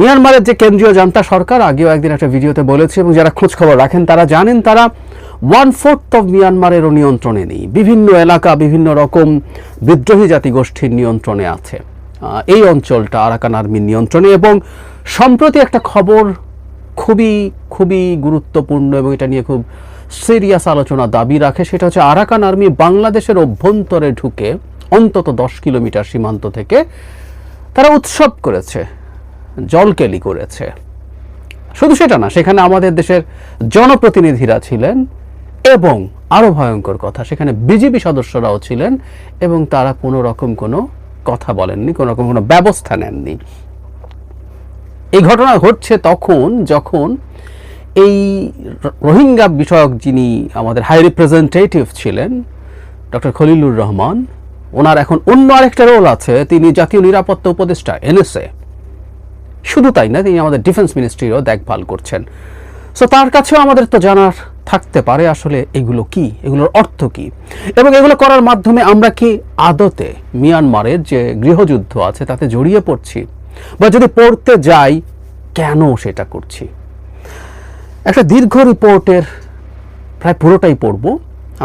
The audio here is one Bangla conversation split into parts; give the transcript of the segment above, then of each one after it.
মিয়ানমারের যে কেন্দ্রীয় জান্তা সরকার, আগেও একদিন একটা ভিডিওতে বলেছে, এবং যারা খোঁজ খবর রাখেন, তারা জানেন তারা ওয়ান ফোর্থ অফ মিয়ানমারেরও নিয়ন্ত্রণে নেই। বিভিন্ন এলাকা, বিভিন্ন রকম বিদ্রোহী জাতিগোষ্ঠীর নিয়ন্ত্রণে আছে। এই অঞ্চলটা আরাকান আর্মির নিয়ন্ত্রণে, এবং সম্প্রতি একটা খবর খুবই খুবই গুরুত্বপূর্ণ এবং এটা নিয়ে খুব সিরিয়াস আলোচনা দাবি রাখে, সেটা হচ্ছে আরাকান আর্মি বাংলাদেশের অভ্যন্তরে ঢুকে অন্তত দশ কিলোমিটার সীমান্ত থেকে তারা উৎসব করেছে। জলকেলি করেছে। শুধু সেটা না, সেখানে আমাদের দেশের জনপ্রতিনিধিরা ছিলেন এবং আরও ভয়ঙ্কর কথা, সেখানে বিজেপি সদস্যরাও ছিলেন এবং তারা কোনো রকম কোনো কথা বলেননি, কোনো রকম কোনো ব্যবস্থা নেননি। এই ঘটনা ঘটছে তখন যখন এই রোহিঙ্গা বিষয়ক যিনি আমাদের হাই রিপ্রেজেন্টেটিভ ছিলেন, ডক্টর খলিলুর রহমান, ওনার এখন অন্য আরেকটা রোল আছে, তিনি জাতীয় নিরাপত্তা উপদেষ্টা এনএসএ শুধু তাই না, তিনি আমাদের ডিফেন্স মিনিস্ট্রিরও দেখভাল করছেন। সো তার কাছেও আমাদের তো জানার থাকতে পারে আসলে এগুলো কি, এগুলোর অর্থ কি। এবং এগুলো করার মাধ্যমে আমরা কি আদতে মিয়ানমারের যে গৃহযুদ্ধ আছে তাতে জড়িয়ে পড়ছি, বা যদি পড়তে যাই, কেন সেটা করছি? একটা দীর্ঘ রিপোর্টের প্রায় পুরোটাই পড়ব।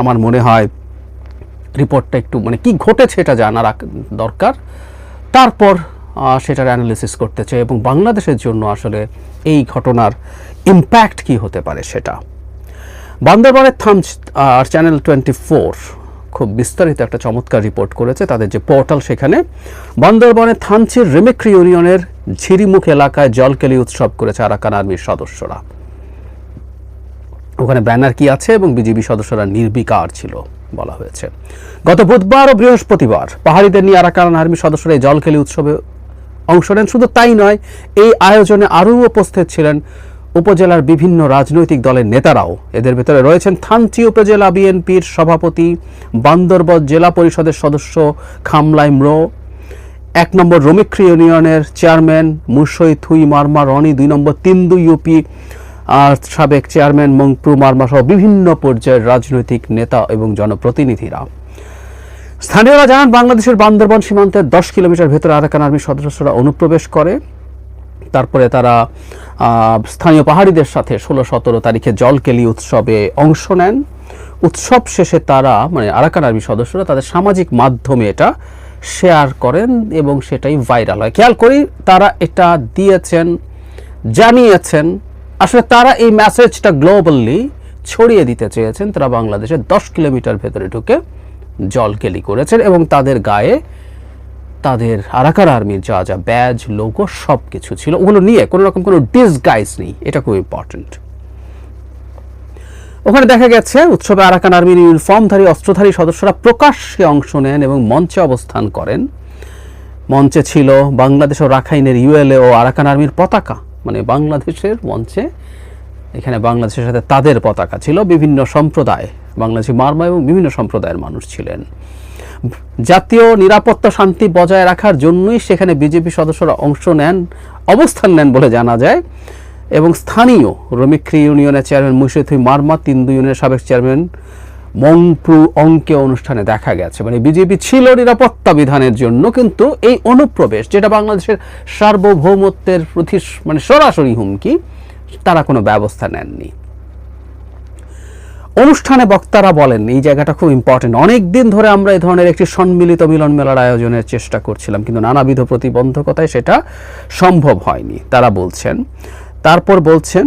আমার মনে হয় রিপোর্টটা একটু মানে কি ঘটেছে এটা জানার দরকার। তারপর সেটার অ্যানালিসিস করতে চাই এবং বাংলাদেশের জন্য আসলে এই ঘটনার ইম্প্যাক্ট কি হতে পারে সেটা। বান্দরবানের থামস আর চ্যানেল টোয়েন্টি ফোর খুব বিস্তারিত একটা চমৎকার রিপোর্ট করেছে। তাদের যে পোর্টাল সেখানে বান্দরবনের থানচির রেমেক্রি ইউনিয়নের ঝিরিমুখ এলাকায় জলকেলি উৎসব করেছে আরাকান আর্মির সদস্যরা। ওখানে ব্যানার কি আছে এবং বিজেপি সদস্যরা নির্বিকার ছিল বলা হয়েছে। গত বুধবার ও বৃহস্পতিবার পাহাড়িদের নিয়ে আরাকান আর্মি সদস্যরা এই জলকেলি উৎসবে অংশ নেন। শুধু তাই নয়, এই আয়োজনে আরও উপস্থিত ছিলেন উপজেলার বিভিন্ন রাজনৈতিক দলের নেতারাও। এদের ভেতরে রয়েছেন থানচি উপজেলা বিএনপির সভাপতি, বান্দরবান জেলা পরিষদের সদস্য খামলাই ম্রো, এক নম্বর রমিক্রি ইউনিয়নের চেয়ারম্যান মুসই থুই মারমা, রনি দুই নম্বর তিন্দু ইউপি, আর সাবেক চেয়ারম্যান মংপ্রু মারমা সহ বিভিন্ন পর্যায়ের রাজনৈতিক নেতা এবং জনপ্রতিনিধিরা। স্থানীয়রা জানান, বাংলাদেশের বান্দরবান সীমান্তের দশ কিলোমিটার ভেতরে আরাকান আর্মি সদস্যরা অনুপ্রবেশ করে। তারপরে তারা স্থানীয় পাহাড়িদের সাথে ষোলো সতেরো তারিখে জলকেলি উৎসবে অংশ নেন। উৎসব শেষে তারা মানে আরাকান আর্মি সদস্যরা তাদের সামাজিক মাধ্যমে এটা শেয়ার করেন এবং সেটাই ভাইরাল হয়। খেয়াল করি তারা এটা দিয়েছেন, জানিয়েছেন। আসলে তারা এই মেসেজটা গ্লোবালি ছড়িয়ে দিতে চেয়েছেন। তারা বাংলাদেশের দশ কিলোমিটার ভেতরে ঢুকে জলকেলি করেছেন এবং তাদের গায়ে তাদের আরাকার আর্মির যা যা ব্যাজ, লোগো সব কিছু ছিল। ওগুলো নিয়ে কোনো রকম কোনো ডিসগাইজ নেই। এটা খুব ইম্পর্ট্যান্ট ওখানে দেখা গেছে, উৎসবে আরাকান আর্মির ইউনিফর্মধারী অস্ত্রধারী সদস্যরা প্রকাশ্যে অংশ নেন এবং মঞ্চে অবস্থান করেন। মঞ্চে ছিল বাংলাদেশ ও রাখাইনের ইউএলএ ও আরাকান আর্মির পতাকা। মানে বাংলাদেশের মঞ্চে এখানে বাংলাদেশের সাথে তাদের পতাকা ছিল, বিভিন্ন সম্প্রদায়, বাংলাদেশি মারমা এবং বিভিন্ন সম্প্রদায়ের মানুষ ছিলেন। জাতীয় নিরাপত্তা শান্তি বজায় রাখার জন্যই সেখানে বিজেপি সদস্যরা অংশ নেন, অবস্থান নেন বলে জানা যায়। এবং স্থানীয় রমিক্রি ইউনিয়নের চেয়ারম্যান মুশিথুই মারমা তিন্দু ইউনিয়নের সাবেক চেয়ারম্যান মংপ্রু অঙ্কে অনুষ্ঠানে দেখা গেছে। মানে বিজেপি ছিল নিরাপত্তা বিধানের জন্য, কিন্তু এই অনুপ্রবেশ, যেটা বাংলাদেশের সার্বভৌমত্বের প্রতি মানে সরাসরি হুমকি তারা কোনো ব্যবস্থা নেননি। অনুষ্ঠানে বক্তারা বলেন, এই জায়গাটা খুব ইম্পর্টেন্ট অনেক দিন ধরে আমরা এই ধরনের একটি সম্মিলিত মিলন মেলার আয়োজনের চেষ্টা করছিলাম, কিন্তু নানাবিধ প্রতিবন্ধকতায় সেটা সম্ভব হয়নি। তারা বলছেন, তারপর বলছেন,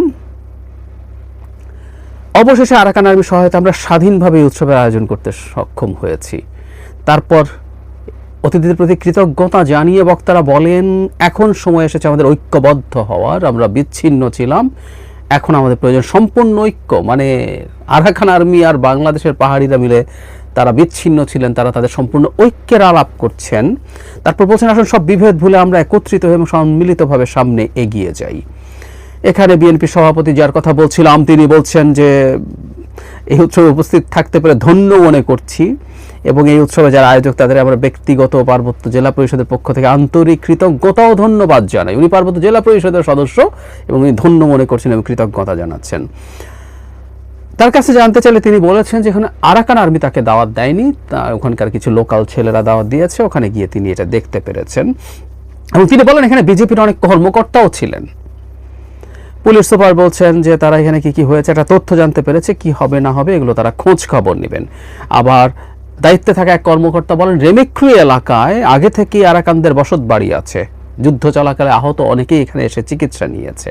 অবশেষে আরাকান আর্মি সহায়তা আমরা স্বাধীনভাবে এই উৎসবের আয়োজন করতে সক্ষম হয়েছি। তারপর অতিথিদের প্রতি কৃতজ্ঞতা জানিয়ে বক্তারা বলেন, এখন সময় এসেছে আমাদের ঐক্যবদ্ধ হওয়ার, আমরা বিচ্ছিন্ন ছিলাম, এখন আমাদের প্রয়োজন সম্পূর্ণ ঐক্য। মানে আরাকান আর্মি আর বাংলাদেশের পাহাড়িরা মিলে তারা বিচ্ছিন্ন ছিলেন, তারা তাদের সম্পূর্ণ ঐক্যের আলাপ করছেন। তারপর বলছেন আসলে সব বিভেদ ভুলে আমরা একত্রিত হয়ে এবং সম্মিলিতভাবে সামনে এগিয়ে যাই। এখানে বিএনপি সভাপতি যার কথা বলছিলাম, তিনি বলছেন যে, এই উৎসবে উপস্থিত থাকতে পেরে ধন্য মনে করছি। এবং এই উৎসবে যারা আয়োজক, তাদের আমরা ব্যক্তিগত পার্বত্য জেলা পরিষদের পক্ষ থেকে আন্তরিক কৃতজ্ঞতা ও ধন্যবাদ জানাই। উনি পার্বত্য জেলা পরিষদের সদস্য এবং উনি ধন্য মনে করছেন এবং কৃতজ্ঞতা জানাচ্ছেন। তার কাছে জানতে চাইলে তিনি বলেছেন যে এখানে আরাকান আর্মি তাকে দাওয়াত দেয়নি। তা ওখানকার কিছু লোকাল ছেলেরা দাওয়াত দিয়েছে, ওখানে গিয়ে তিনি এটা দেখতে পেরেছেন। এবং তিনি বলেন, এখানে বিজেপির অনেক কর্মকর্তাও ছিলেন। পুলিশ সুপার বলছেন যে তারা এখানে কি কি হয়েছে, একটা তথ্য জানতে পেরেছে, কি হবে না হবে, এগুলো তারা খোঁজ খবর নেবেন। আবার দায়িত্বে থাকা এক কর্মকর্তা বলেন রেমিক্রু এলাকায় আগে থেকে আরাকানদের বসত বাড়ি আছে। যুদ্ধ চলাকালে আহত অনেকেই এখানে এসে চিকিৎসা নিয়েছে।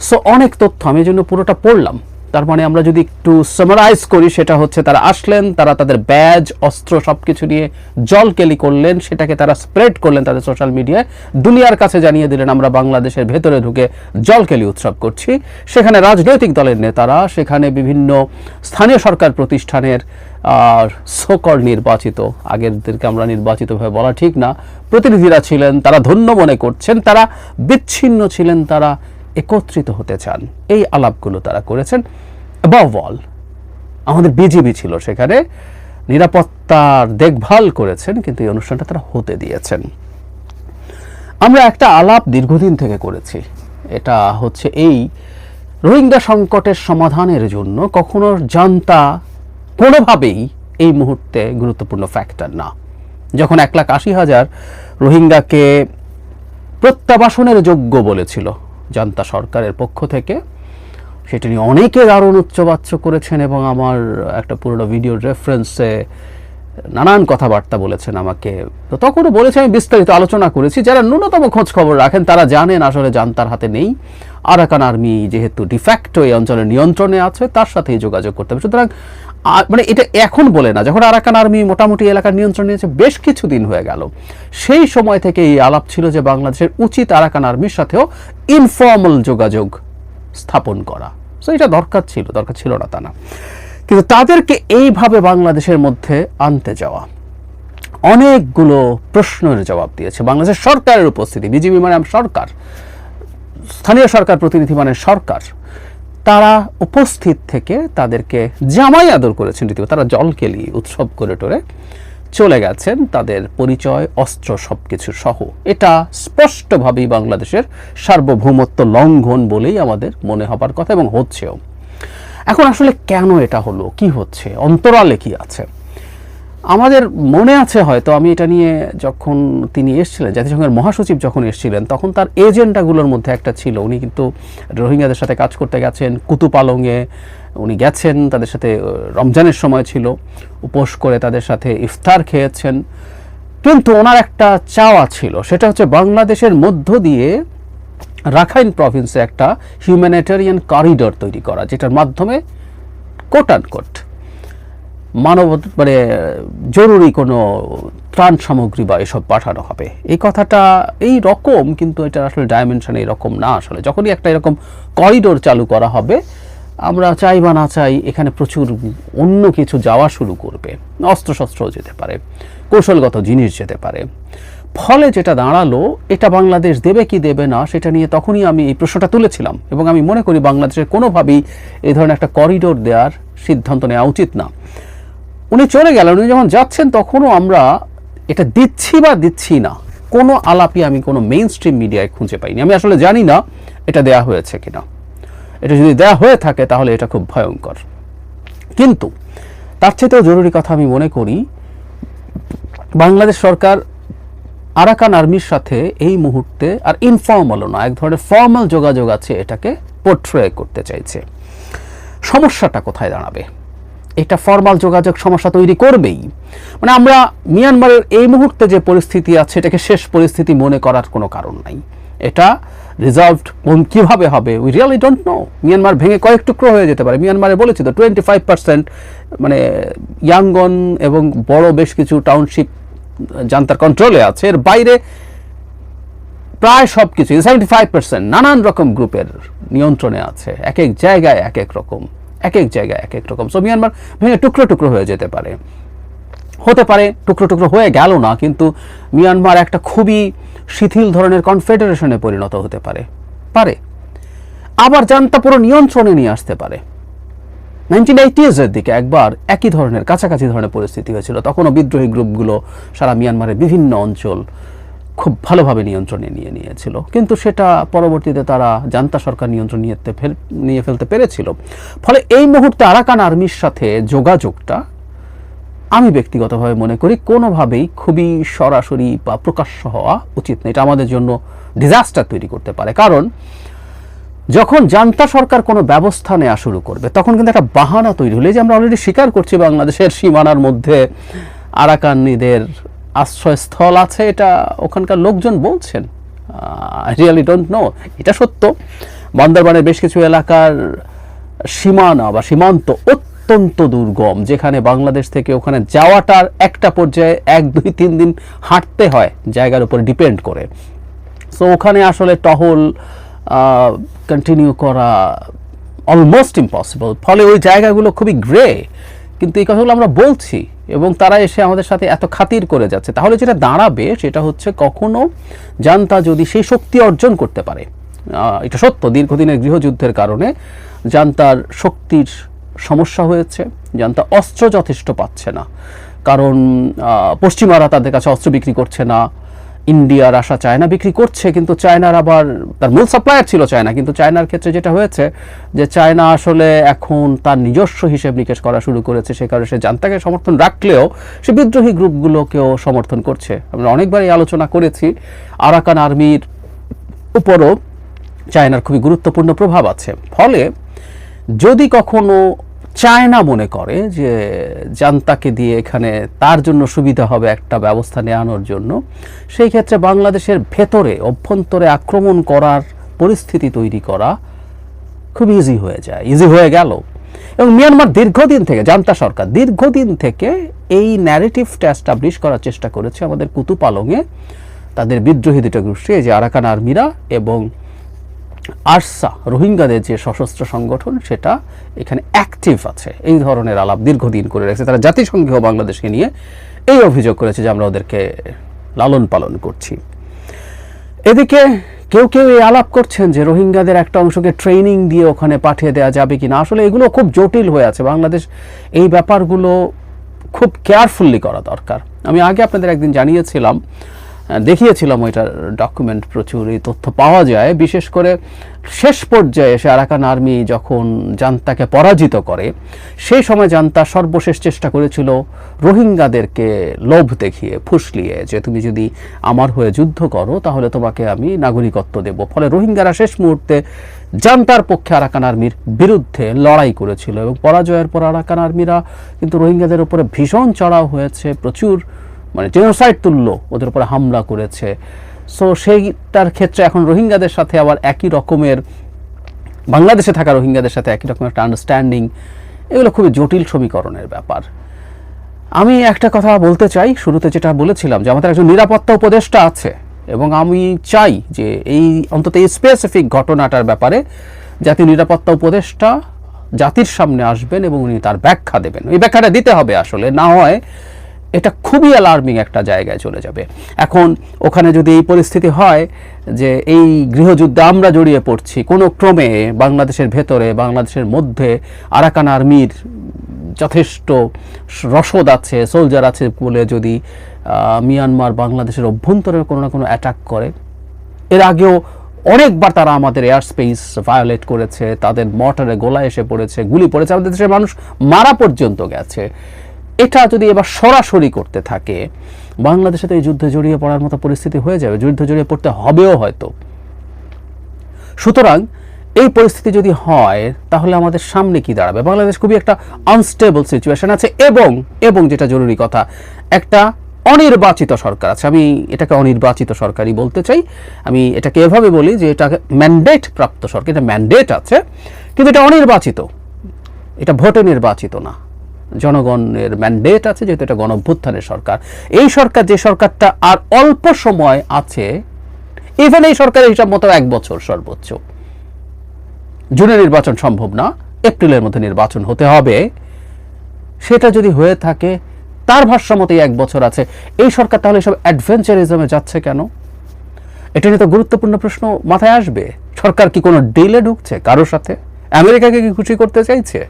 সো, অনেক তথ্য, আমি জন্য পুরোটা পড়লাম। তার মানে আমরা যদি একটু সামারাইজ করি, সেটা হচ্ছে তারা আসলেন, তারা তাদের ব্যাজ, অস্ত্র সব কিছু নিয়ে জলকেলি করলেন, সেটাকে তারা স্প্রেড করলেন তাদের সোশ্যাল মিডিয়ায় দুনিয়ার কাছে জানিয়ে দিলেন, আমরা বাংলাদেশের ভেতরে ঢুকে জলকেলি উৎসব করছি। সেখানে রাজনৈতিক দলের নেতারা, সেখানে বিভিন্ন স্থানীয় সরকার প্রতিষ্ঠানের, আর সকল নির্বাচিত আগেরদেরকে আমরা নির্বাচিতভাবে বলা ঠিক না, প্রতিনিধিরা ছিলেন, তারা ধন্য মনে করছেন, তারা বিচ্ছিন্ন ছিলেন, তারা একত্রিত হতে চান। এই আলাপগুলো তারা করেছেন। অ্যাবভ অল আমাদের বিজিবি ছিল সেখানে। নিরাপত্তার দেখভাল করেছেন, কিন্তু এই অনুষ্ঠানটা তারা হতে দিয়েছেন। আমরা একটা আলাপ দীর্ঘদিন থেকে করেছি। এটা হচ্ছে এই রোহিঙ্গা সংকটের সমাধানের জন্য কখনো জানতা কোনোভাবেই এই মুহূর্তে গুরুত্বপূর্ণ ফ্যাক্টর না। যখন এক লাখ আশি হাজার রোহিঙ্গাকে প্রত্যাবাসনের যোগ্য বলেছিল জান্তা সরকারের পক্ষ থেকে। সেটা নিয়ে অনেকে দারুণ উচ্চবাচ্য করেছেন এবং আমার একটা পুরনো ভিডিওর রেফারেন্সে নানান কথাবার্তা বলেছেন আমাকে। তো তখনও বলেছে, আমি বিস্তারিত আলোচনা করেছি। যারা ন্যূনতম খোঁজ খবর রাখেন, তারা জানেন, আসলে জান্তার হাতে নেই। আরাকান আর্মি যেহেতু ডিফ্যাক্টো এই অঞ্চলের নিয়ন্ত্রণে আছে, তার সাথেই যোগাযোগ করতে হবে। সুতরাং মানে এটা এখন বলে না, যখন আরাকান আর্মি মোটামুটি এলাকার নিয়ন্ত্রণ নিয়েছে বেশ কিছুদিন হয়ে গেল। সেই সময় থেকে এই আলাপ ছিল যে বাংলাদেশের উচিত আরাকান আর্মির সাথেও ইনফর্মাল যোগাযোগ স্থাপন করা। সো এটা দরকার ছিল দরকার ছিল না তা না। কিন্তু তাদেরকে এইভাবে বাংলাদেশের মধ্যে আনতে যাওয়া অনেকগুলো প্রশ্নের জবাব দিয়েছে। বাংলাদেশের সরকারের উপস্থিতি, বিজেপি মানে সরকার, স্থানীয় সরকার, প্রতিনিধি মানে সরকার, তারা উপস্থিত থেকে তাদেরকে জামাই আদর করেছেন রীতিমতো। তারা জলকেলি উৎসব করে টোরে চলে গেছেন, তাদের পরিচয়, অস্ত্র সবকিছু সহ। এটা স্পষ্টভাবেই বাংলাদেশের সার্বভৌমত্ব লঙ্ঘন বলেই আমাদের মনে হবার কথা এবং হচ্ছেও। এখন আসলে কেন এটা হলো? কি হচ্ছে? অন্তরালে কি আছে? আমাদের মনে আছে হয়তো, আমি এটা নিয়ে যখন তিনি এসেছিলেন, জাতিসংঘের মহাসচিব যখন এসেছিলেন, তখন তার এজেন্ডাগুলোর মধ্যে একটা ছিল। উনি কিন্তু রোহিঙ্গাদের সাথে কাজ করতে গেছেন কুতুপালংয়ে উনি গেছেন, তাদের সাথে রমজানের সময় ছিল। উপোস করে তাদের সাথে ইফতার খেয়েছেন। কিন্তু ওনার একটা চাওয়া ছিল, সেটা হচ্ছে বাংলাদেশের মধ্য দিয়ে রাখাইন প্রভিন্সে একটা হিউম্যানিটেরিয়ান করিডোর তৈরি করা, যেটার মাধ্যমে কোট আন কোট মানব মানে জরুরি কোনো ত্রাণ সামগ্রী বা এসব পাঠানো হবে। এই কথাটা, এই রকম কিন্তু এটা আসলে ডাইমেনশন এরকম না আসলে। যখনই একটা এরকম করিডোর চালু করা হবে, আমরা চাই বা না চাই এখানে প্রচুর অন্য কিছু যাওয়া শুরু করবে। অস্ত্রশস্ত্রও যেতে পারে, কৌশলগত জিনিস যেতে পারে। ফলে যেটা দাঁড়াল, এটা বাংলাদেশ দেবে কি দেবে না, সেটা নিয়ে তখনই আমি এই প্রশ্নটা তুলেছিলাম। এবং আমি মনে করি বাংলাদেশের কোনোভাবেই এই ধরনের একটা করিডোর দেওয়ার সিদ্ধান্ত নেওয়া উচিত না। উনি চলে গেলেন, উনি যখন যাচ্ছেন, তখনও আমরা এটা দিচ্ছি বা দিচ্ছি না। কোনো আলাপই আমি কোনো মেইন স্ট্রিম মিডিয়ায় খুঁজে পাইনি। আমি আসলে জানি না এটা দেয়া হয়েছে কিনা। এটা যদি দেয়া হয়ে থাকে, তাহলে এটা খুব ভয়ঙ্কর। কিন্তু তার চেয়েতেও জরুরি কথা আমি মনে করি, বাংলাদেশ সরকার আরাকান আর্মির সাথে এই মুহূর্তে আর ইনফর্মালও না, এক ধরনের ফর্মাল যোগাযোগ আছে এটাকে পোট্রে করতে চাইছে। সমস্যাটা কোথায় দাঁড়াবে? এটা ফর্মাল যোগাযোগ সমস্যা তৈরি করবেই। মানে আমরা মিয়ানমারের এই মুহূর্তে যে পরিস্থিতি আছে, এটাকে শেষ পরিস্থিতি মনে করার কোনো কারণ নাই। এটা রিজলভড কীভাবে হবে? We really don't know Myanmar ভেঙে কয়েক টুকরো হয়ে যেতে পারে। মিয়ানমারে বলেছি তো টোয়েন্টি ফাইভ পার্সেন্ট মানে ইয়াঙ্গন এবং বড় বেশ কিছু টাউনশিপ জান্তার কন্ট্রোলে আছে। এর বাইরে প্রায় সব কিছু সেভেন্টি ফাইভ পার্সেন্ট নানান রকম গ্রুপের নিয়ন্ত্রণে আছে। এক এক জায়গায় এক এক রকম এক এক জায়গায় এক এক রকম। সো মিয়ানমার ভেঙে টুকরো টুকরো হয়ে যেতে পারে। হতে পারে, টুকরো টুকরো হয়ে গেল না, কিন্তু মিয়ানমার একটা খুবই শিথিল ধরনের কনফেডারেশনে পরিণত হতে পারে। পারে। আবার জানতা পুরো নিয়ন্ত্রণে নিয়ে আসতে পারে। নাইনটিন এইটিজের দিকে একবার একই ধরনের, কাছাকাছি ধরনের পরিস্থিতি হয়েছিল। তখনও বিদ্রোহী গ্রুপগুলো সারা মিয়ানমারের বিভিন্ন অঞ্চল খুব ভালোভাবে নিয়ন্ত্রণে নিয়ে নিয়েছিল। কিন্তু সেটা পরবর্তীতে তারা জান্তা সরকার নিয়ন্ত্রণ নিয়ে ফেল- নিয়ে ফেলতে পেরেছিল। ফলে এই মুহূর্তে আরাকান আর্মির সাথে যোগাযোগটা আমি ব্যক্তিগতভাবে মনে করি কোনোভাবেই খুবই সরাসরি বা প্রকাশ্য হওয়া উচিত না। এটা আমাদের জন্য ডিজাস্টার তৈরি করতে পারে। কারণ যখন জান্তা সরকার কোনো ব্যবস্থা নেওয়া শুরু করবে, তখন কিন্তু একটা বাহানা তৈরি হলে। যে আমরা অলরেডি স্বীকার করছি বাংলাদেশের সীমানার মধ্যে আরাকানিদের আশ্রয়স্থল আছে, এটা ওখানকার লোকজন বলছেন। রিয়ালি ডোন্ট নো এটা সত্য। বান্দরবানের বেশ কিছু এলাকার সীমানা বা সীমান্ত অত্যন্ত দুর্গম, যেখানে বাংলাদেশ থেকে ওখানে যাওয়াটার একটা পর্যায়ে এক, দুই, তিন দিন হাঁটতে হয়, জায়গার উপর ডিপেন্ড করে। সো ওখানে আসলে টহল কন্টিনিউ করা অলমোস্ট ইম্পসিবল ফলে ওই জায়গাগুলো খুবই গ্রে কিন্তু এই কথাগুলো আমরা বলছি এবং তারা এসে আমাদের সাথে এত খাতির করে যাচ্ছে। তাহলে যেটা দাঁড়াবে সেটা হচ্ছে কখনো জানতা যদি সেই শক্তি অর্জন করতে পারে এটা সত্য, দীর্ঘদিনের গৃহযুদ্ধের কারণে জান্তার শক্তির সমস্যা হয়েছে, জান্তা অস্ত্র যথেষ্ট পাচ্ছে না। কারণ পশ্চিমারা তাদের কাছে অস্ত্র বিক্রি করছে না ইন্ডিয়া রাশা চায়না বিক্রি করছে, কিন্তু চায়নার আবার তার মূল সাপ্লায়ার ছিল চায়না। কিন্তু চায়নার ক্ষেত্রে যেটা হয়েছে যে চায়না আসলে এখন তার নিজস্ব হিসেব নিকেশ করা শুরু করেছে, সে কারণে সে জানতাকে সমর্থন রাখলেও সে বিদ্রোহী গ্রুপগুলোকেও সমর্থন করছে। আমরা অনেকবারই আলোচনা করেছি, আরাকান আর্মির উপরও চায়নার খুবই গুরুত্বপূর্ণ প্রভাব আছে। ফলে যদি কখনো চায়না মনে করে যে জান্তাকে দিয়ে এখানে তার জন্য সুবিধা হবে একটা ব্যবস্থা নেওয়ানোর জন্য। সেই ক্ষেত্রে বাংলাদেশের ভেতরে অভ্যন্তরে আক্রমণ করার পরিস্থিতি তৈরি করা খুব ইজি হয়ে যায় ইজি হয়ে গেল। এবং মিয়ানমার দীর্ঘদিন থেকে, জান্তা সরকার দীর্ঘদিন থেকে এই ন্যারেটিভটা এস্টাবলিশ করার চেষ্টা করেছে আমাদের কুতুপালংয়ে তাদের বিদ্রোহী দুটো গোষ্ঠী, এই যে আরাকান আর্মিরা এবং আরসা, রোহিঙ্গাদের যে সশস্ত্র সংগঠন, সেটা এখানে অ্যাক্টিভ আছে। এই ধরনের আলাপ দীর্ঘদিন করে রেখেছে। তারা জাতিসংঘেও বাংলাদেশকে নিয়ে এই অভিযোগ করেছে যে আমরা ওদেরকে লালন পালন করছি। এদিকে কেউ কেউ এই আলাপ করছেন যে রোহিঙ্গাদের একটা অংশকে ট্রেনিং দিয়ে ওখানে পাঠিয়ে দেওয়া যাবে কিনা। আসলে এগুলো খুব জটিল হয়ে আছে। বাংলাদেশ এই ব্যাপারগুলো খুব কেয়ারফুল্লি করা দরকার। আমি আগে আপনাদের একদিন জানিয়েছিলাম দেখিয়েছিলাম ওইটার ডকুমেন্ট প্রচুর, এই তথ্য পাওয়া যায়। বিশেষ করে শেষ পর্যায়ে এসে আরাকান আর্মি যখন জান্তাকে পরাজিত করে, সেই সময় জান্তা সর্বশেষ চেষ্টা করেছিল রোহিঙ্গাদেরকে লোভ দেখিয়ে, ফুসলিয়ে যে তুমি যদি আমার হয়ে যুদ্ধ করো, তাহলে তোমাকে আমি নাগরিকত্ব দেব। ফলে রোহিঙ্গারা শেষ মুহূর্তে জান্তার পক্ষে আরাকান আর্মির বিরুদ্ধে লড়াই করেছিল এবং পরাজয়ের পর আরাকান আর্মিরা কিন্তু রোহিঙ্গাদের উপরে ভীষণ চড়াও হয়েছে, প্রচুর মানে জেনোসাইড তুল্য ওদের উপরে হামলা করেছে। সো সেইটার ক্ষেত্রে এখন রোহিঙ্গাদের সাথে আবার একই রকমের, বাংলাদেশে থাকা রোহিঙ্গাদের সাথে একই রকম একটা আন্ডারস্ট্যান্ডিং এগুলো খুবই জটিল সমীকরণের ব্যাপার। আমি একটা কথা বলতে চাই, শুরুতে যেটা বলেছিলাম যে আমাদের একজন নিরাপত্তা উপদেষ্টা আছে এবং আমি চাই যে এই, অন্তত এই স্পেসিফিক ঘটনাটার ব্যাপারে জাতীয় নিরাপত্তা উপদেষ্টা জাতির সামনে আসবেন এবং উনি তার ব্যাখ্যা দেবেন। এই ব্যাখ্যাটা দিতে হবে আসলে, না হয় এটা খুবই অ্যালার্মিং একটা জায়গায় চলে যাবে। এখন ওখানে যদি এই পরিস্থিতি হয় যে এই গৃহযুদ্ধে আমরা জড়িয়ে পড়ছি, কোনো ক্রমে বাংলাদেশের ভেতরে, বাংলাদেশের মধ্যে আরাকান আর্মির যথেষ্ট রসদ আছে সোলজার আছে বলে যদি মিয়ানমার বাংলাদেশের অভ্যন্তরে কোনো না কোনো অ্যাটাক করে, এর আগেও অনেকবার তারা আমাদের এয়ার স্পেস ভায়োলেট করেছে, তাদের মর্টারে গোলা এসে পড়েছে, গুলি পড়েছে, আমাদের দেশের মানুষ মারা পর্যন্ত গেছে। এটা যদি এবার সরাসরি করতে থাকে বাংলাদেশে তো এই যুদ্ধে জড়িয়ে পড়ার মতো পরিস্থিতি হয়ে যাবে, যুদ্ধে জড়িয়ে পড়তে হবেও হয়তো। সুতরাং এই পরিস্থিতি যদি হয়, তাহলে আমাদের সামনে কি দাঁড়াবে? বাংলাদেশ খুবই একটা আনস্টেবল সিচুয়েশন আছে এবং এবং যেটা জরুরি কথা, একটা অনির্বাচিত সরকার আছে। আমি এটাকে অনির্বাচিত সরকারই বলতে চাই। আমি এটাকে এভাবে বলি যে এটা ম্যান্ডেট প্রাপ্ত সরকার, এটা ম্যান্ডেট আছে, কিন্তু এটা অনির্বাচিত। এটা ভোটে নির্বাচিত না। জনগণের ম্যান্ডেট আছে, যেহেতু এটা গণ অভ্যুত্থানের সরকার। এই সরকার, যে সরকারটা আর অল্প সময় আছে ইভেন এই সরকারের হিসাব মতো এক বছর সর্বোচ্চ। জুনে নির্বাচন সম্ভব না, এপ্রিলের মধ্যে নির্বাচন হতে হবে। সেটা যদি হয়ে থাকে, তার ভাষ্যমতে এক বছর আছে। এই সরকার তাহলে সব অ্যাডভেঞ্চারিজমে যাচ্ছে কেন? এটা নিয়ে তো গুরুত্বপূর্ণ প্রশ্ন মাথায় আসবে। সরকার কি কোনো ডিলে ঢুকছে কারোর সাথে? আমেরিকাকে কি খুশি করতে চাইছে?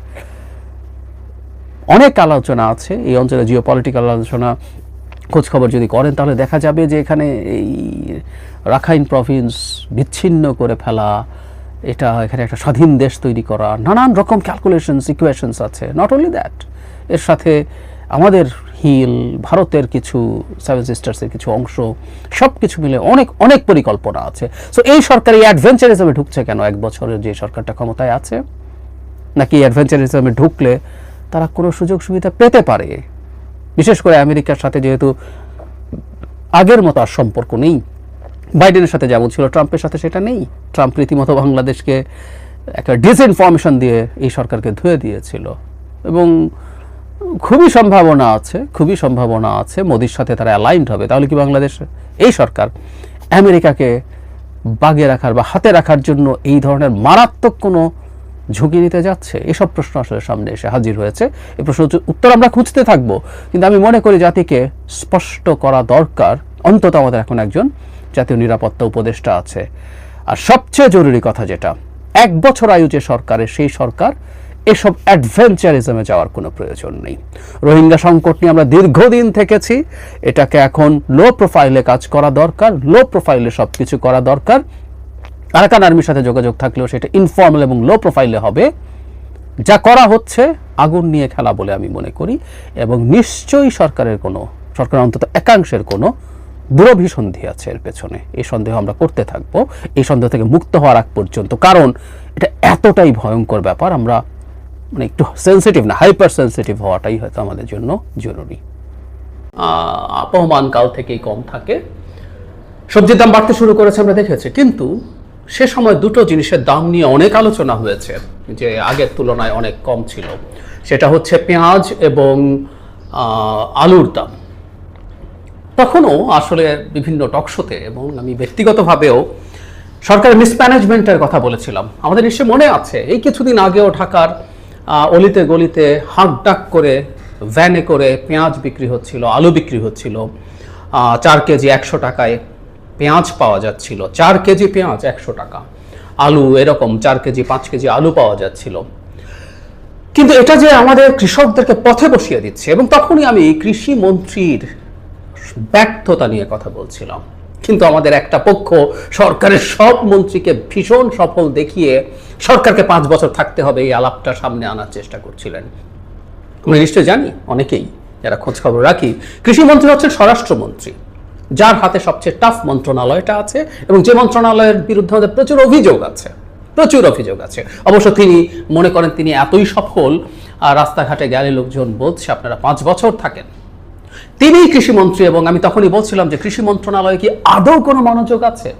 অনেক আলোচনা আছে। এই অঞ্চলে জিও পলিটিক্যাল আলোচনা, খোঁজখবর যদি করেন, তাহলে দেখা যাবে যে এখানে এই রাখাইন প্রভিন্স বিচ্ছিন্ন করে ফেলা, এটা এখানে একটা স্বাধীন দেশ তৈরি করা, নানান রকম ক্যালকুলেশনস ইকুয়েশনস আছে। নট অনলি দ্যাট এর সাথে আমাদের হিল, ভারতের কিছু সেভেন সিস্টার্সের কিছু অংশ সব কিছু মিলে অনেক অনেক পরিকল্পনা আছে। সো এই সরকার এই অ্যাডভেঞ্চারিজমে ঢুকছে কেন? এক বছরের যে সরকারটা ক্ষমতায় আছে, নাকি অ্যাডভেঞ্চারিজমে ঢুকলে তারা কোনো সুযোগ সুবিধা পেতে পারে। বিশেষ করে আমেরিকার সাথে যেহেতু আগের মতো আর সম্পর্ক নেই। বাইডেনের সাথে যেমন ছিল, ট্রাম্পের সাথে সেটা নেই। ট্রাম্প রীতিমতো বাংলাদেশকে একটা ডিসইনফরমেশন দিয়ে এই সরকারকে ধুয়ে দিয়েছিল। এবং খুবই সম্ভাবনা আছে, খুবই সম্ভাবনা আছে মোদির সাথে তারা অ্যালাইন্ড হবে। তাহলে কি বাংলাদেশ, এই সরকার আমেরিকাকে বাগে রাখার বা হাতে রাখার জন্য এই ধরনের মারাত্মক কোনো ঝুঁকি নিতে যাচ্ছে? এসব প্রশ্ন আসলে সামনে এসে হাজির হয়েছে। এই প্রশ্ন উত্তর আমরা খুঁজতে থাকব। কিন্তু আমি মনে করি জাতিকে স্পষ্ট করা দরকার। অন্তত আমাদের এখন একজন জাতীয় নিরাপত্তা উপদেষ্টা আছে। আর সবচেয়ে জরুরি কথা যেটা, এক বছর আয়ু যে সরকারের সেই সরকার এসব অ্যাডভেঞ্চারিজমে যাওয়ার কোনো প্রয়োজন নেই। রোহিঙ্গা সংকট নিয়ে আমরা দীর্ঘদিন থেকেছি। এটাকে এখন লো প্রোফাইলে কাজ করা দরকার লো প্রোফাইলে সব কিছু করা দরকার। আরাকান আর্মির সাথে যোগাযোগ থাকলেও সেটা ইনফর্মাল এবং লো প্রোফাইলে হবে। যা করা হচ্ছে, আগুন নিয়ে খেলা বলে আমি মনে করি এবং নিশ্চয়ই সরকারের কোনো, সরকার অন্তত একাংশের কোনো দুরভিসন্ধি আছে এর পেছনে। এই সন্দেহ আমরা করতে থাকব। এই সন্দেহ থেকে মুক্ত হওয়ার আগ পর্যন্ত। কারণ এটা এতটাই ভয়ঙ্কর ব্যাপার, আমরা মানে একটু সেন্সিটিভ না হাইপার সেন্সিটিভ হওয়াটাই হয়তো আমাদের জন্য জরুরি। আবহমান কাল থেকেই কম থাকে। সবজির দাম বাড়তে শুরু করেছে, আমরা দেখেছি। কিন্তু সে সময় দুটো জিনিসের দাম নিয়ে অনেক আলোচনা হয়েছে, যে আগের তুলনায় অনেক কম ছিল। সেটা হচ্ছে পেঁয়াজ এবং আলুর দাম। তখনও আসলে বিভিন্ন টকশোতে এবং আমি ব্যক্তিগতভাবেও সরকারের মিসম্যানেজমেন্টের কথা বলেছিলাম। আমাদের নিশ্চয় মনে আছে, এই কিছুদিন আগেও ঢাকার অলিতে গলিতে হাঁক ডাক করে ভ্যানে করে পেঁয়াজ বিক্রি হচ্ছিল, আলু বিক্রি হচ্ছিল চার কেজি একশো টাকায়। পেঁয়াজ পাওয়া যাচ্ছিল, চার কেজি পেঁয়াজ একশো টাকা। আলু এরকম চার কেজি, পাঁচ কেজি আলু পাওয়া যাচ্ছিল। কিন্তু এটা যে আমাদের কৃষকদেরকে পথে বসিয়ে দিচ্ছে, এবং তখনই আমি কৃষি মন্ত্রীর ব্যর্থতা নিয়ে কথা বলছিলাম। কিন্তু আমাদের একটা পক্ষ, সরকারের সব মন্ত্রীকে ভীষণ সফল দেখিয়ে সরকারকে পাঁচ বছর থাকতে হবে, এই আলাপটা সামনে আনার চেষ্টা করছিলেন। আমরা নিশ্চয় জানি, অনেকেই যারা খোঁজ খবর রাখি কৃষিমন্ত্রী হচ্ছেন স্বরাষ্ট্রমন্ত্রী। যার হাতে সবচেয়ে টাফ মন্ত্রণালয়টা আছে এবং যে মন্ত্রণালয়ের বিরুদ্ধে আমাদের প্রচুর অভিযোগ আছে, প্রচুর অভিযোগ আছে। অবশ্য তিনি মনে করেন তিনি এতই সফল আর রাস্তাঘাটে গেলে লোকজন বলছে আপনারা পাঁচ বছর থাকেন। তিনিই কৃষিমন্ত্রী এবং আমি তখনই বলছিলাম যে কৃষি মন্ত্রণালয়ে কি আদৌ কোনো মনোযোগ আছে?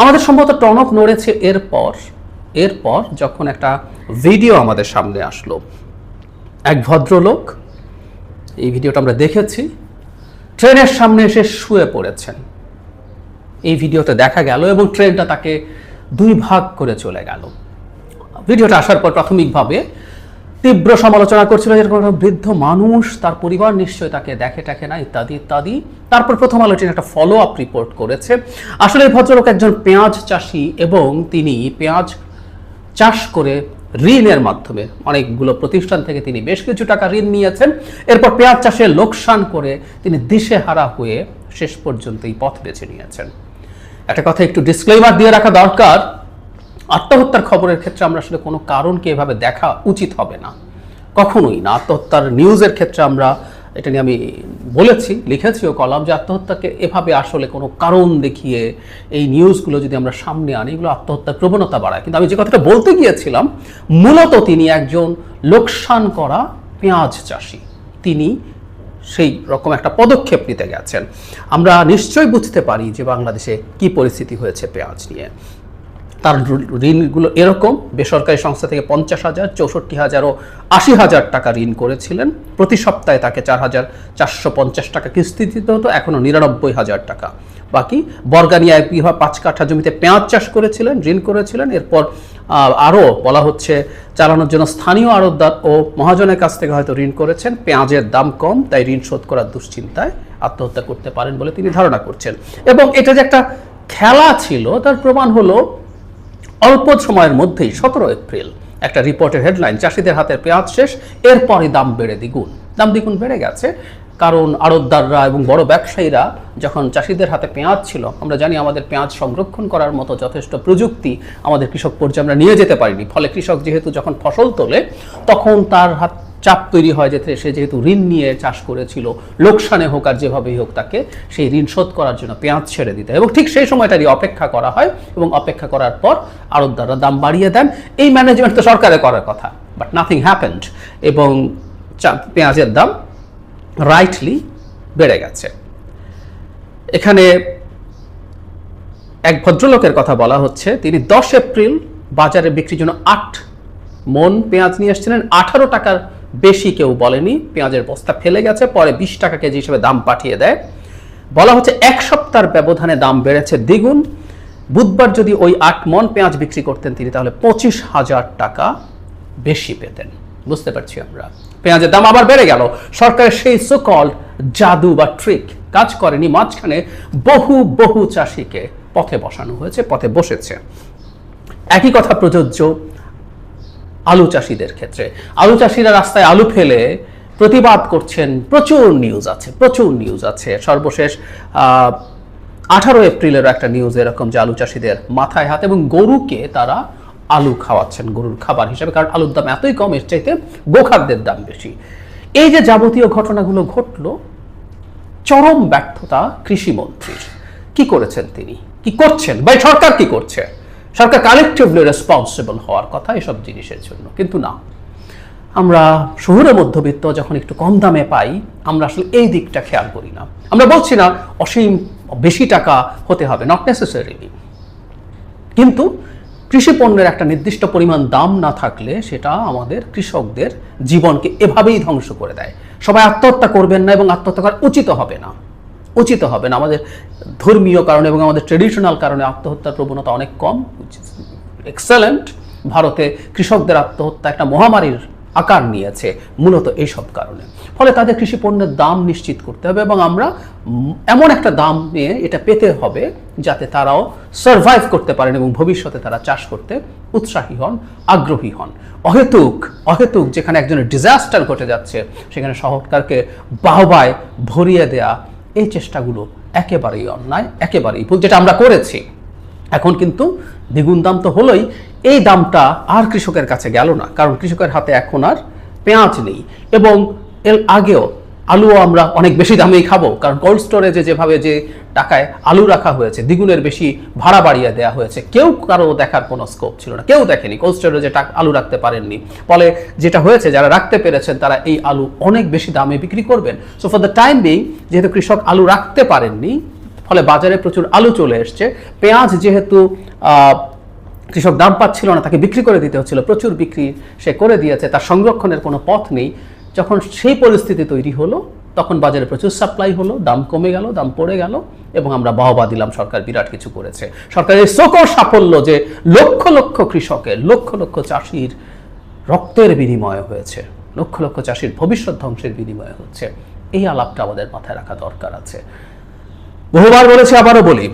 আমাদের সম্ভবত টনক নড়েছে। এরপর এরপর যখন একটা ভিডিও আমাদের সামনে আসলো, এক ভদ্রলোক, এই ভিডিওটা আমরা দেখেছি ট্রেনের সামনে এসে শুয়ে পড়েছেন। এই ভিডিওতে দেখা গেল এবং ট্রেনটা তাকে দুই ভাগ করে চলে গেল। ভিডিওটা আসার পর প্রাথমিকভাবে তীব্র সমালোচনা করছিল যেরকম বৃদ্ধ মানুষ, তার পরিবার নিশ্চয়ই তাকে দেখে টাকে না, ইত্যাদি ইত্যাদি। তারপর প্রথম আলো একটা ফলো আপ রিপোর্ট করেছে। আসলে এই ভদ্রলোক একজন পেঁয়াজ চাষি এবং তিনি পেঁয়াজ চাষ করে ঋণের মাধ্যমে। অনেকগুলো প্রতিষ্ঠান থেকে তিনি বেশ কিছু টাকা ঋণ নিয়েছেন। এরপর পেঁয়াজ চাষে লোকসান করে তিনি দিশে হারা হয়ে শেষ পর্যন্ত এই পথ বেছে নিয়েছেন। একটা কথা একটু ডিসক্লেমার দিয়ে রাখা দরকার। আত্মহত্যার খবরের ক্ষেত্রে আমরা আসলে কোনো কারণকে এভাবে দেখা উচিত হবে না। কখনোই না। আত্মহত্যার নিউজের ক্ষেত্রে আমরা এটা নিয়ে আমি বলেছি লিখেছিও কলাম যে আত্মহত্যাকে এভাবে আসলে কোনো কারণ দেখিয়ে এই নিউজগুলো যদি আমরা সামনে আনি, এগুলো আত্মহত্যার প্রবণতা বাড়ায়। কিন্তু আমি যে কথাটা বলতে গিয়েছিলাম, মূলত তিনি একজন লোকসান করা পেঁয়াজ চাষি। তিনি সেই রকম একটা পদক্ষেপ নিতে গেছেন। আমরা নিশ্চয়ই বুঝতে পারি যে বাংলাদেশে কি পরিস্থিতি হয়েছে পেঁয়াজ নিয়ে। তার ঋণগুলো এরকম। বেসরকারি সংস্থা থেকে পঞ্চাশ হাজার, চৌষট্টি হাজার ও আশি হাজার টাকা ঋণ করেছিলেন। প্রতি সপ্তাহে তাকে চার হাজার চারশো পঞ্চাশ টাকা কিস্তি দিতে হতো এখনও নিরানব্বই হাজার টাকা। বাকি বর্গানিয়ায় বিঘা পাঁচ কাঠা জমিতে পেঁয়াজ চাষ করেছিলেন, ঋণ করেছিলেন। এরপর আরও বলা হচ্ছে চালানোর জন্য স্থানীয় আড়তদার ও মহাজনের কাছ থেকে হয়তো ঋণ করেছেন। পেঁয়াজের দাম কম, তাই ঋণ শোধ করার দুশ্চিন্তায় আত্মহত্যা করতে পারেন বলে তিনি ধারণা করছেন। এবং এটা যে একটা খেলা ছিল, তার প্রমাণ হলো অল্প সময়ের মধ্যেই সতেরো এপ্রিল। একটা রিপোর্টের হেডলাইন চাষিদের হাতের পেঁয়াজ শেষ, এরপরই দাম বেড়ে দ্বিগুণ। দাম দ্বিগুণ বেড়ে গেছে, কারণ আড়তদাররা এবং বড় ব্যবসায়ীরা যখন চাষিদের হাতে পেঁয়াজ ছিল, আমরা জানি আমাদের পেঁয়াজ সংরক্ষণ করার মতো যথেষ্ট প্রযুক্তি আমাদের কৃষক পর্যায়ে আমরা নিয়ে যেতে পারিনি। ফলে কৃষক যেহেতু যখন ফসল তোলে, তখন তার হাত চাপ তৈরি হয় যাতে সে যেহেতু ঋণ নিয়ে চাষ করেছিল, লোকসানে হোক আর যেভাবেই হোক তাকে সেই ঋণ শোধ করার জন্য পেঁয়াজ ছেড়ে দিতে হয়। এবং ঠিক সেই সময়টারই অপেক্ষা করা হয় এবং অপেক্ষা করার পর আড়তদাররা দাম বাড়িয়ে দেন। এই ম্যানেজমেন্ট তো সরকারের করার কথা বাট নাথিং হ্যাপেন্ড এবং পেঁয়াজের দাম রাইটলি বেড়ে গেছে। এখানে এক ভদ্রলোকের কথা বলা হচ্ছে, তিনি দশ এপ্রিল বাজারে বিক্রির জন্য আট মন পেঁয়াজ নিয়ে এসেছিলেন। আঠারো টাকার বেশি কেউ বলেনি, পেঁয়াজের বস্তা ফেলে গেছে, পরে বিশ টাকা কেজি হিসেবে দাম পাঠিয়ে দেয়। বলা হচ্ছে এক সপ্তাহের ব্যবধানে দাম বেড়েছে দ্বিগুণ। বুধবার যদি ওই আট মন পেঁয়াজ বিক্রি করতেন তিনি, তাহলে পঁচিশ হাজার টাকা বেশি পেতেন। বুঝতে পারছি আমরা। পেঁয়াজের দাম আবার বেড়ে গেল। সরকারের সেই সকল জাদু বা ট্রিক কাজ করেনি, মাঝখানে বহু বহু চাষিকে পথে বসানো হয়েছে, পথে বসেছে। একই কথা প্রযোজ্য আলু চাষিদের ক্ষেত্রে। আলু চাষিরা রাস্তায় আলু ফেলে প্রতিবাদ করছেন, প্রচুর নিউজ আছে, প্রচুর নিউজ আছে। সর্বশেষ আঠারো এপ্রিলের একটা নিউজ এরকম যে আলু চাষিদের মাথায় হাত এবং গরুকে তারা আলু খাওয়াচ্ছেন, গরুর খাবার হিসেবে, কারণ আলুর দাম এতই কম, এর চাইতে গোখাদ্যের দাম বেশি। এই যে যাবতীয় ঘটনাগুলো ঘটলো, চরম ব্যর্থতা কৃষিমন্ত্রীর। কি করেছেন তিনি? কি করছেন? বা সরকার কি করছে? সরকার কালেকটিভলি রেসপন্সিবল হওয়ার কথা এসব জিনিসের জন্য। কিন্তু না, আমরা শহুরে মধ্যবিত্ত যখন একটু কম দামে পাই, আমরা আসলে এই দিকটা খেয়াল করি না। আমরা বলছি না অসীম বেশি টাকা হতে হবে নট নেসেসারিলি কিন্তু কৃষি পণ্যের একটা নির্দিষ্ট পরিমাণ দাম না থাকলে সেটা আমাদের কৃষকদের জীবনকে এভাবেই ধ্বংস করে দেয়। সবাই আত্মহত্যা করবেন না এবং আত্মহত্যা করা উচিত হবে না। উচিত হবে না। আমাদের ধর্মীয় কারণে এবং আমাদের ট্রেডিশনাল কারণে আত্মহত্যার প্রবণতা অনেক কম এক্সেলেন্ট ভারতে কৃষকদের আত্মহত্যা একটা মহামারীর আকার নিয়েছে, মূলত এইসব কারণে। ফলে তাদের কৃষি পণ্যের দাম নিশ্চিত করতে হবে এবং আমরা এমন একটা দাম নিয়ে এটা পেতে হবে যাতে তারাও সার্ভাইভ করতে পারেন এবং ভবিষ্যতে তারা চাষ করতে উৎসাহী হন, আগ্রহী হন। অহেতুক অহেতুক যেখানে একজনের ডিজাস্টার ঘটে যাচ্ছে, সেখানে সরকারকে বাহবায় ভরিয়ে দেয়া এই চেষ্টাগুলো একেবারেই অন্যায়, একেবারেই ভুল, যেটা আমরা করেছি। এখন কিন্তু দ্বিগুণ দাম তো হলোই, এই দামটা আর কৃষকের কাছে গেল না, কারণ কৃষকের হাতে এখন আর পেঁয়াজ নেই। এবং এর আগেও আলুও আমরা অনেক বেশি দামেই খাব। কারণ কোল্ড স্টোরেজে যেভাবে যে টাকায় আলু রাখা হয়েছে, দ্বিগুণের বেশি ভাড়া বাড়িয়ে দেওয়া হয়েছে, কেউ কারও দেখার কোনো স্কোপ ছিল না। কেউ দেখেনি কোল্ড স্টোরেজে আলু রাখতে পারেননি। ফলে যেটা হয়েছে, যারা রাখতে পেরেছেন, তারা এই আলু অনেক বেশি দামে বিক্রি করবেন। So for the time being যেহেতু কৃষক আলু রাখতে পারেননি, ফলে বাজারে প্রচুর আলু চলে এসছে। পেঁয়াজ যেহেতু কৃষক দাম পাচ্ছিল না, তাকে বিক্রি করে দিতে হচ্ছিল, প্রচুর বিক্রি সে করে দিয়েছে, তার সংরক্ষণের কোনো পথ নেই। যখন সেই পরিস্থিতি তৈরি হলো, তখন বাজারে প্রচুর সাপ্লাই হলো, দাম কমে গেল, দাম পড়ে গেল, এবং আমরা বাহবা দিলাম সরকার বিরাট কিছু করেছে। সরকারের সকল সাফল্য যে লক্ষ লক্ষ কৃষকের, লক্ষ লক্ষ চাষির রক্তের বিনিময় হয়েছে, লক্ষ লক্ষ চাষির ভবিষ্যৎ ধ্বংসের বিনিময় হচ্ছে। এই আলাপটা আমাদের মাথায় রাখা দরকার আছে। বহুবার বলেছি, আবারও বলি,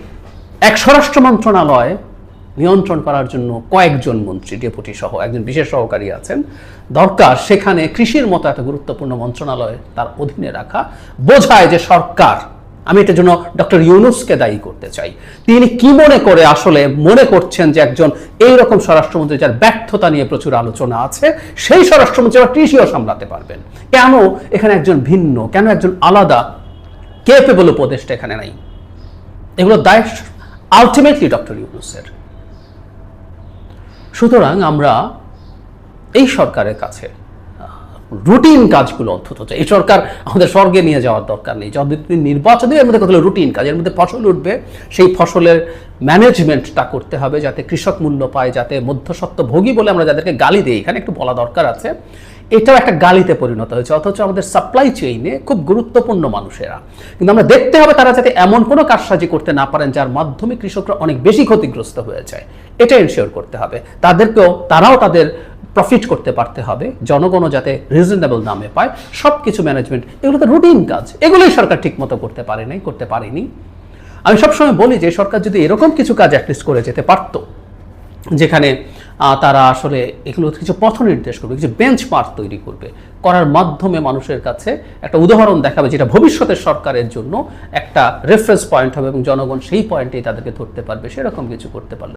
এক স্বরাষ্ট্র মন্ত্রণালয় নিয়ন্ত্রণ করার জন্য কয়েকজন মন্ত্রী, ডেপুটি সহ, একজন বিশেষ সহকারী আছেন। দরকার। সেখানে কৃষির মতো একটা গুরুত্বপূর্ণ মন্ত্রণালয় তার অধীনে রাখা। বোঝায় যে সরকার, আমি এটার জন্য ডক্টর ইউনুসকে দায়ী করতে চাই। তিনি কি মনে করে আসলে মনে করছেন যে একজন এইরকম স্বরাষ্ট্রমন্ত্রী যার ব্যর্থতা নিয়ে প্রচুর আলোচনা আছে, সেই স্বরাষ্ট্রমন্ত্রী আবার কৃষিও সামলাতে পারবেন। কেন এখানে একজন ভিন্ন, কেন একজন আলাদা কেপেবল উপদেষ্টা এখানে নাই? এগুলো দায় আলটিমেটলি ডক্টর ইউনুসের। সুতরাং আমরা এই সরকারের কাছে, রুটিন কাজগুলো অন্তত, এই সরকার আমাদের স্বর্গে নিয়ে যাওয়ার দরকার নেই। যতদিন নির্বাচন, এর মধ্যে কতগুলো রুটিন কাজ, এর মধ্যে ফসল উঠবে, সেই ফসলের ম্যানেজমেন্টটা করতে হবে যাতে কৃষক মূল্য পায়, যাতে মধ্যস্বত্ব ভোগী বলে আমরা যাদেরকে গালি দিই, এখানে একটু বলা দরকার আছে। এটাও একটা গালিতে পরিণত হয়েছে, অথচ আমাদের সাপ্লাই চেইনে খুব গুরুত্বপূর্ণ মানুষেরা। কিন্তু আমরা দেখতে হবে তারা যাতে এমন কোনো কারসাজি করতে না পারেন যার মাধ্যমে কৃষকরা অনেক বেশি ক্ষতিগ্রস্ত হয়ে যায় এটা এনশিওর করতে হবে। তাদেরকেও, তারাও তাদের প্রফিট করতে পারতে হবে, জনগণও যাতে রিজনেবল দামে পায় সব কিছু ম্যানেজমেন্ট এগুলো তো রুটিন কাজ, এগুলোই সরকার ঠিকমতো করতে পারে নাই, করতে পারেনি। আমি সবসময় বলি যে, সরকার যদি এরকম কিছু কাজ অ্যাটলিস্ট করে যেতে পারতো, যেখানে তারা আসলে এগুলো কিছু পথ নির্দেশ করবে, কিছু বেঞ্চমার্ক তৈরি করবে, করার মাধ্যমে মানুষের কাছে একটা উদাহরণ দেখাবে যেটা ভবিষ্যতের সরকারের জন্য একটা রেফারেন্স পয়েন্ট হবে এবং জনগণ সেই পয়েন্টেই তাদেরকে ধরতে পারবে, সেরকম কিছু করতে পারলে।